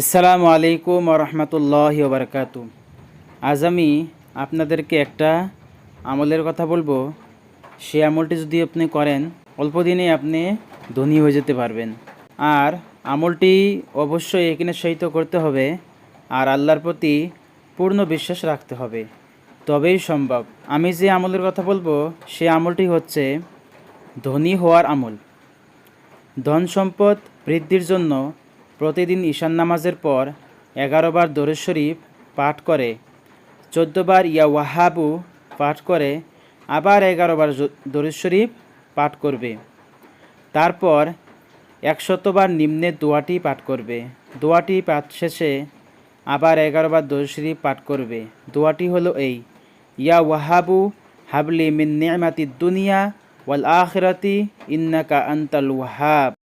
আসসালামু আলাইকুম রহমতুল্লাহ বারকাত। আজ আমি আপনাদেরকে একটা আমলের কথা বলব। সে আমলটি যদি আপনি করেন, অল্প দিনে আপনি ধনী হয়ে যেতে পারবেন। আর আমলটি অবশ্যই এখানে সহিত করতে হবে আর আল্লাহর প্রতি পূর্ণ বিশ্বাস রাখতে হবে। তবেই সম্ভব। আমি যে আমলের কথা বলব সে আমলটি হচ্ছে ধনী হওয়ার আমল। ধন সম্পদ বৃদ্ধির জন্য প্রতিদিন ঈশান নামাজের পর এগারো বার দরুদ শরীফ পাঠ করে চোদ্দোবার ইয়া ওয়াহাবু পাঠ করে, আবার এগারো বার জ- দরুদ শরীফ পাঠ করবে। তারপর একশতবার নিম্নে দোয়াটি পাঠ করবে। দোয়াটি পাঠ শেষে আবার এগারো বার দরুদ শরীফ পাঠ করবে। দোয়াটি হলো এই, ইয়া ওয়াহাবু হাবলি মিন নিয়ামাতি দুনিয়া ওয়াল আখিরাতি ইন্নাকা আন্তাল ওয়াহাব।